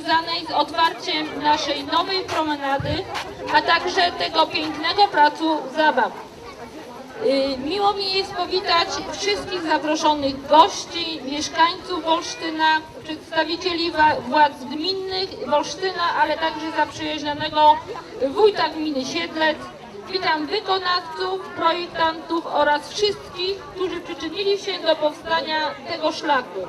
związanej z otwarciem naszej nowej promenady, a także tego pięknego placu zabaw. Y, Miło mi jest powitać wszystkich zaproszonych gości, mieszkańców Wolsztyna, przedstawicieli władz gminnych Wolsztyna, ale także zaprzyjaźnionego wójta gminy Siedlec. Witam wykonawców, projektantów oraz wszystkich, którzy przyczynili się do powstania tego szlaku.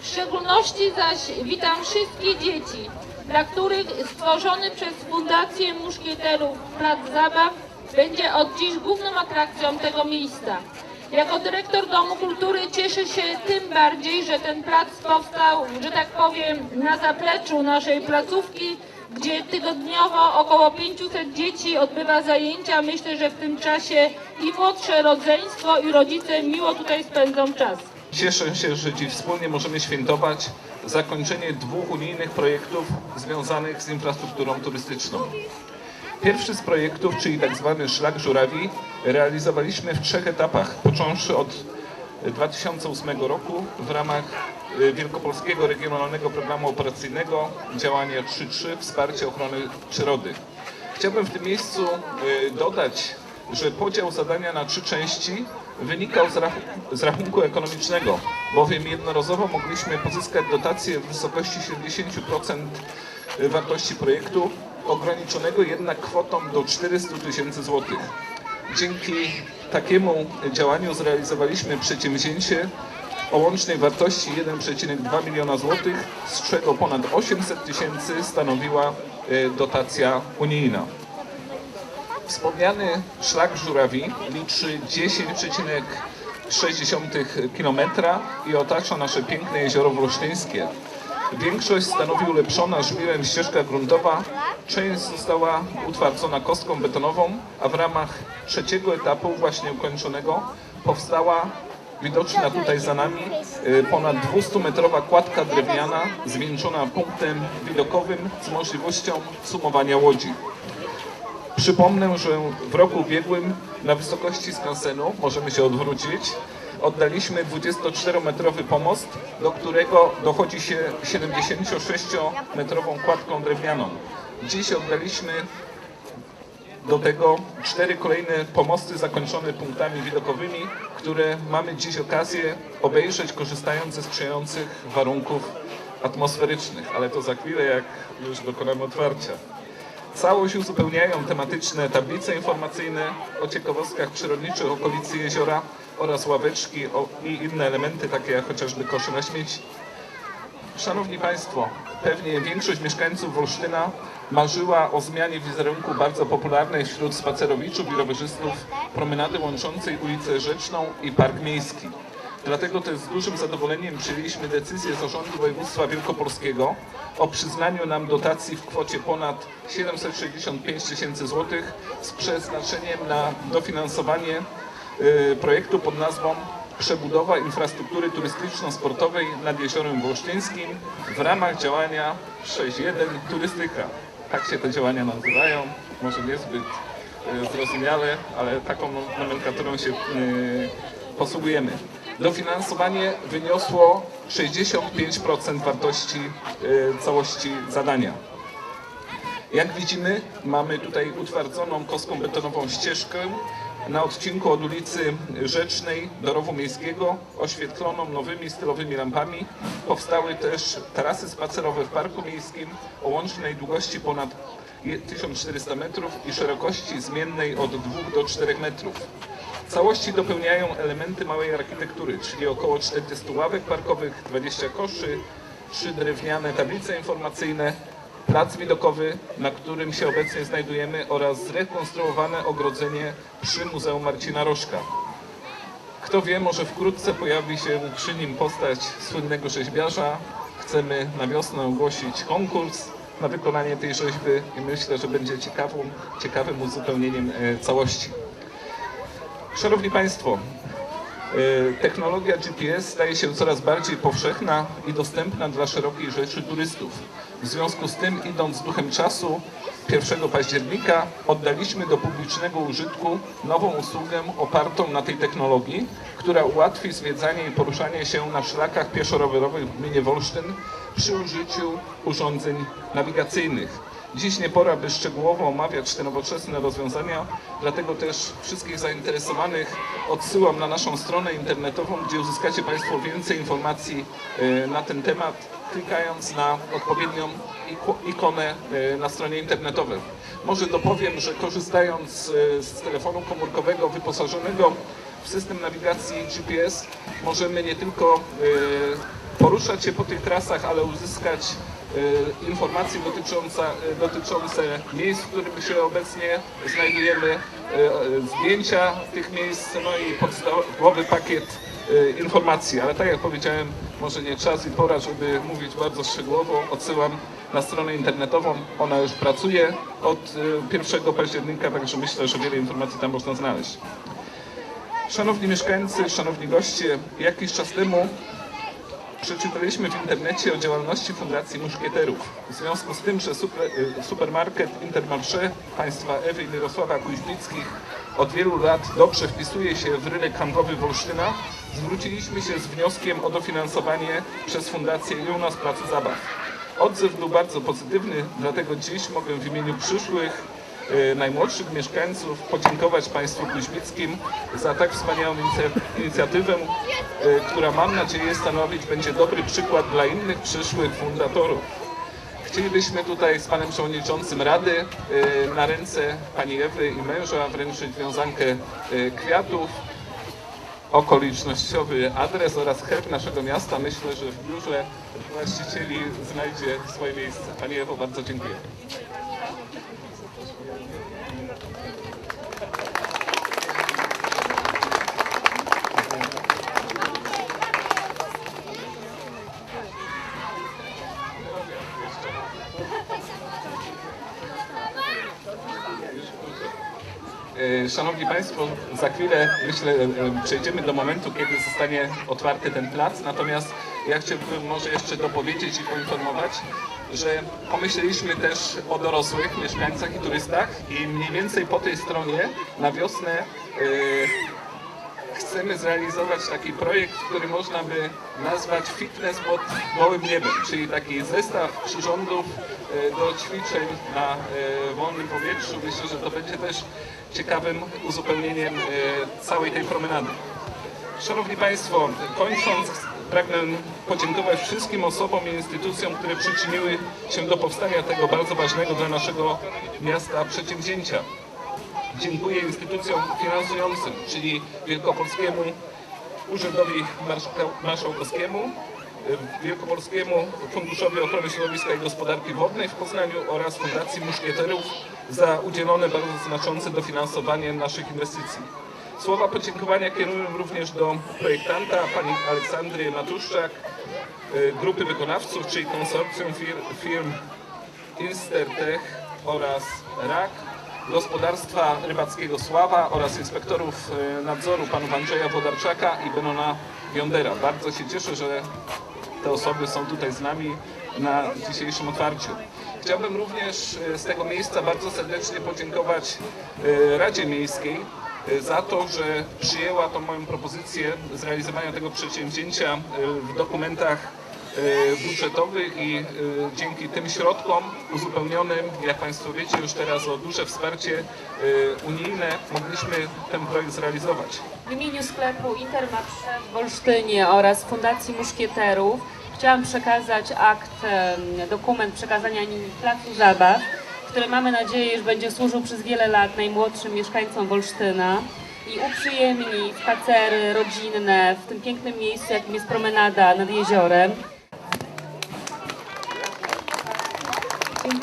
W szczególności zaś witam wszystkie dzieci, dla których stworzony przez Fundację Muszkieterów Plac Zabaw będzie od dziś główną atrakcją tego miejsca. Jako dyrektor Domu Kultury cieszę się tym bardziej, że ten plac powstał, że tak powiem, na zapleczu naszej placówki, gdzie tygodniowo około 500 dzieci odbywa zajęcia. Myślę, że w tym czasie i młodsze rodzeństwo i rodzice miło tutaj spędzą czas. Cieszę się, że dziś wspólnie możemy świętować zakończenie dwóch unijnych projektów związanych z infrastrukturą turystyczną. Pierwszy z projektów, czyli tak zwany Szlak Żurawi, realizowaliśmy w trzech etapach, począwszy od 2008 roku w ramach y, Wielkopolskiego Regionalnego Programu Operacyjnego działania 3.3 Wsparcie ochrony przyrody. Chciałbym w tym miejscu y, dodać, że podział zadania na trzy części wynikał z, rach- z rachunku ekonomicznego, bowiem jednorazowo mogliśmy pozyskać dotacje w wysokości 70% wartości projektu, ograniczonego jednak kwotą do 400 tysięcy złotych. Dzięki takiemu działaniu zrealizowaliśmy przedsięwzięcie o łącznej wartości 1,2 miliona złotych, z czego ponad 800 tysięcy stanowiła e, dotacja unijna. Wspomniany szlak Żurawi liczy 10,6 km i otacza nasze piękne jezioro Włosztyńskie. Większość stanowi ulepszona żwirem ścieżka gruntowa, część została utwardzona kostką betonową, a w ramach trzeciego etapu, właśnie ukończonego, powstała widoczna tutaj za nami y, ponad 200-metrowa kładka drewniana zwieńczona punktem widokowym z możliwością sumowania łodzi. Przypomnę, że w roku ubiegłym na wysokości skansenu, możemy się odwrócić, oddaliśmy 24-metrowy pomost, do którego dochodzi się 76-metrową kładką drewnianą. Dziś oddaliśmy do tego cztery kolejne pomosty zakończone punktami widokowymi, które mamy dziś okazję obejrzeć, korzystając ze sprzyjających warunków atmosferycznych, ale to za chwilę, jak już dokonamy otwarcia. Całość uzupełniają tematyczne tablice informacyjne o ciekawostkach przyrodniczych okolicy jeziora oraz ławeczki i inne elementy, takie jak chociażby kosze na śmieci. Szanowni Państwo, pewnie większość mieszkańców Wolsztyna marzyła o zmianie wizerunku bardzo popularnej wśród spacerowiczów i rowerzystów promenady łączącej ulicę Rzeczną i Park Miejski. Dlatego też z dużym zadowoleniem przyjęliśmy decyzję Zarządu Województwa Wielkopolskiego o przyznaniu nam dotacji w kwocie ponad 765 tysięcy złotych z przeznaczeniem na dofinansowanie y, projektu pod nazwą Przebudowa infrastruktury turystyczno-sportowej nad Jeziorem Wolsztyńskim w ramach działania 6.1 Turystyka. Tak się te działania nazywają, może niezbyt e, zrozumiale, ale taką nomenklaturą się e, posługujemy. Dofinansowanie wyniosło 65% wartości e, całości zadania. Jak widzimy, mamy tutaj utwardzoną kostką betonową ścieżkę na odcinku od ulicy Rzecznej do Rowu Miejskiego, oświetloną nowymi stylowymi lampami. Powstały też tarasy spacerowe w Parku Miejskim o łącznej długości ponad je- 1400 metrów i szerokości zmiennej od 2 do 4 metrów. Całości dopełniają elementy małej architektury, czyli około 40 ławek parkowych, 20 koszy, trzy drewniane tablice informacyjne, plac widokowy, na którym się obecnie znajdujemy oraz zrekonstruowane ogrodzenie przy Muzeum Marcina Rożka. Kto wie, może wkrótce pojawi się przy nim postać słynnego rzeźbiarza. Chcemy na wiosnę ogłosić konkurs na wykonanie tej rzeźby i myślę, że będzie ciekawą, ciekawym uzupełnieniem e, całości. Szanowni Państwo, e, technologia GPS staje się coraz bardziej powszechna i dostępna dla szerokiej rzeszy turystów. W związku z tym, idąc duchem czasu, 1 października oddaliśmy do publicznego użytku nową usługę opartą na tej technologii, która ułatwi zwiedzanie i poruszanie się na szlakach pieszo-rowerowych w gminie Wolsztyn przy użyciu urządzeń nawigacyjnych. Dziś nie pora, by szczegółowo omawiać te nowoczesne rozwiązania, dlatego też wszystkich zainteresowanych odsyłam na naszą stronę internetową, gdzie uzyskacie Państwo więcej informacji e, na ten temat, klikając na odpowiednią iko- ikonę e, na stronie internetowej. Może dopowiem, że korzystając e, z telefonu komórkowego wyposażonego w system nawigacji GPS, możemy nie tylko poruszać się po tych trasach, ale uzyskać informacje dotyczące, e, dotyczące miejsc, w których się obecnie znajdujemy, e, zdjęcia tych miejsc, no i podstawowy pakiet informacji. Ale tak jak powiedziałem, może nie czas i pora, żeby mówić bardzo szczegółowo. Odsyłam na stronę internetową. Ona już pracuje od e, 1 października, także myślę, że wiele informacji tam można znaleźć. Szanowni mieszkańcy, szanowni goście, jakiś czas temu przeczytaliśmy w internecie o działalności Fundacji Muszkieterów. W związku z tym, że super, y, supermarket Intermarché państwa Ewy i Mirosława Kuźnickich od wielu lat dobrze wpisuje się w rynek handlowy Wolsztyna, zwróciliśmy się z wnioskiem o dofinansowanie przez Fundację i u nas Placu Zabaw. Odzew był bardzo pozytywny, dlatego dziś mogę w imieniu przyszłych najmłodszych mieszkańców podziękować Państwu Kuźmickim za tak wspaniałą inicja- inicjatywę, e, która mam nadzieję stanowić będzie dobry przykład dla innych przyszłych fundatorów. Chcielibyśmy tutaj z Panem Przewodniczącym Rady e, na ręce Pani Ewy i męża wręczyć wiązankę kwiatów, okolicznościowy adres oraz herb naszego miasta. Myślę, że w biurze właścicieli znajdzie swoje miejsce. Pani Ewo, bardzo dziękuję. Szanowni Państwo, za chwilę myślę e, przejdziemy do momentu, kiedy zostanie otwarty ten plac. Natomiast ja chciałbym może jeszcze dopowiedzieć i poinformować, że pomyśleliśmy też o dorosłych mieszkańcach i turystach i mniej więcej po tej stronie na wiosnę e, chcemy zrealizować taki projekt, który można by nazwać fitness pod gołym niebem, czyli taki zestaw przyrządów e, do ćwiczeń na e, wolnym powietrzu. Myślę, że to będzie też ciekawym uzupełnieniem e, całej tej promenady. Szanowni Państwo, kończąc pragnę podziękować wszystkim osobom i instytucjom, które przyczyniły się do powstania tego bardzo ważnego dla naszego miasta przedsięwzięcia. Dziękuję instytucjom finansującym, czyli Wielkopolskiemu Urzędowi Marszałkowskiemu, y, Wielkopolskiemu Funduszowi Ochrony Środowiska i Gospodarki Wodnej w Poznaniu oraz Fundacji Muszkieterów za udzielone bardzo znaczące dofinansowanie naszych inwestycji. Słowa podziękowania kieruję również do projektanta, pani Aleksandry Matuszczak, y, grupy wykonawców, czyli konsorcjum fir- firm Instertech oraz RAK, gospodarstwa rybackiego Sława oraz inspektorów e, nadzoru panów Andrzeja Wodarczaka i Benona Wiądera. Bardzo się cieszę, że te osoby są tutaj z nami na dzisiejszym otwarciu. Chciałbym również e, z tego miejsca bardzo serdecznie podziękować e, Radzie Miejskiej za to, że przyjęła tą moją propozycję zrealizowania tego przedsięwzięcia w dokumentach e, budżetowych i e, dzięki tym środkom uzupełnionym, jak Państwo wiecie już teraz o duże wsparcie e, unijne, mogliśmy ten projekt zrealizować. W imieniu sklepu Intermarché w Olsztynie oraz Fundacji Muszkieterów chciałam przekazać akt, dokument przekazania nim Placu Zabaw, który mamy nadzieję, że będzie służył przez wiele lat najmłodszym mieszkańcom Wolsztyna i uprzyjemni spacery rodzinne w tym pięknym miejscu, jakim jest promenada nad jeziorem.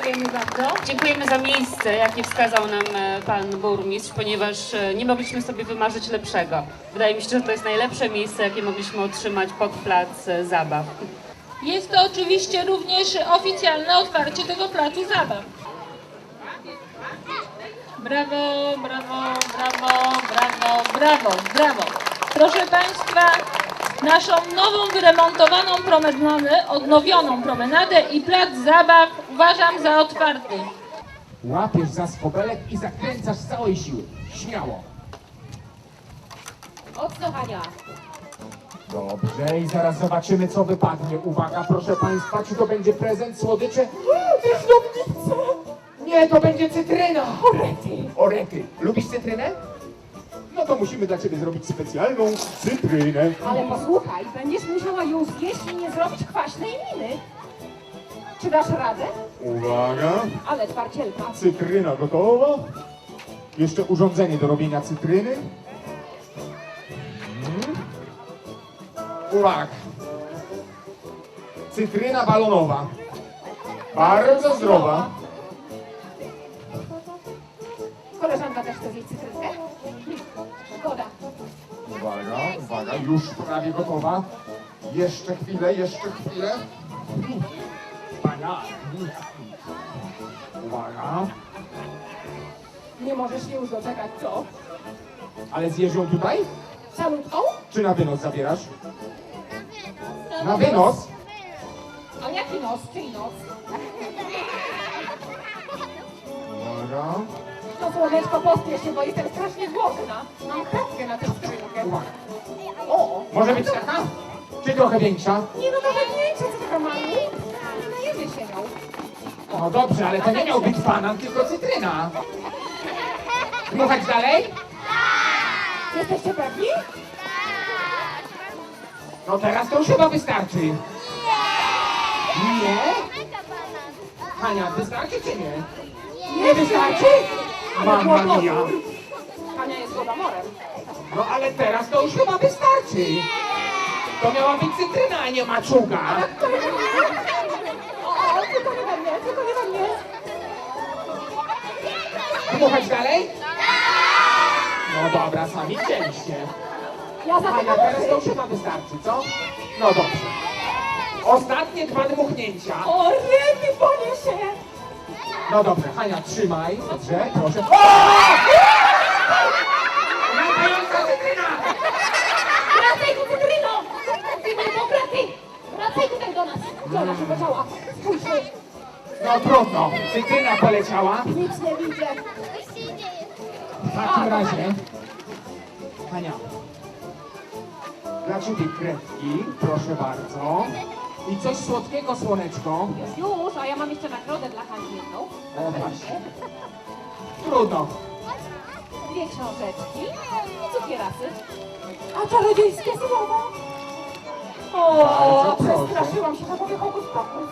Dziękujemy bardzo. Dziękujemy za miejsce, jakie wskazał nam e, pan burmistrz, ponieważ e, nie mogliśmy sobie wymarzyć lepszego. Wydaje mi się, że to jest najlepsze miejsce, jakie mogliśmy otrzymać pod plac e, zabaw. Jest to oczywiście również oficjalne otwarcie tego placu zabaw. Brawo, brawo, brawo, brawo, brawo, brawo. Proszę Państwa, naszą nową, wyremontowaną promenadę, odnowioną promenadę i plac zabaw uważam za otwarty. Łapiesz za skobelek i zakręcasz z całej siły. Śmiało. Mocno, Hania. Dobrze, i zaraz zobaczymy, co wypadnie. Uwaga, proszę Państwa, czy to będzie prezent, słodycze? Wyślubnice! Nie, to będzie cytryna! Orety! Orety! Lubisz cytrynę? No to musimy dla Ciebie zrobić specjalną cytrynę. Ale posłuchaj, będziesz musiała ją zjeść i nie zrobić kwaśnej miny. Czy dasz radę? Uwaga, Ale twardzielka. cytryna gotowa. Jeszcze urządzenie do robienia cytryny. Mhm. Uwaga. Cytryna balonowa. Bardzo zdrowa. Chce zjeść cytrynkę? Szkoda. Uwaga, uwaga, już prawie gotowa. Jeszcze chwilę, jeszcze chwilę. Uwaga. Uwaga. Nie możesz się już doczekać, co? Ale zjesz ją tutaj? Salutką? Czy na wynos zabierasz? Na wynos? A jaki nos? Czyj nos? Uwaga. To słoneczko, pospiesz się, bo jestem strasznie głodna. Mam kratkę na tę skrzynkę. Uwaga. O! Może być taka? Czy trochę większa? Nie no, nawet nie, co ty tam mamy? Nie najemy się nią. No dobrze, ale to nie miał być banan, tylko cytryna. Dmuchać dalej? Jesteście pewni? No teraz to już chyba wystarczy. Nie? Hania, wystarczy czy nie? Nie wystarczy? Mamma mia. Ania jest głodomorem. No ale teraz to już chyba wystarczy. To miała być cytryna, a nie maczuga. O, tylko nie we mnie, tylko nie we mnie. Dmuchać dalej? No dobra, sami chcieliście. Ja za tego teraz to już chyba wystarczy, co? No dobrze. Ostatnie dwa dmuchnięcia. O, rety, boję się. No dobrze, Hania, trzymaj. Dobrze, proszę. O! Latająca cytryna! Wracaj tu, cytryno! Wracaj! Wracaj tutaj do nas! Gdzie ona się podziała? Spójrzmy, No trudno, cytryna poleciała. nic nie widzę. W takim razie, Hania, dla Ciebie kredki, proszę bardzo. I coś słodkiego, słoneczko. Już, już, a ja mam jeszcze nagrodę dla Hani jedną. O właśnie. Trudno. Dwie książeczki i cukierasy. A czarodziejskie słowa? O, przestraszyłam się, to powie hokus pokus.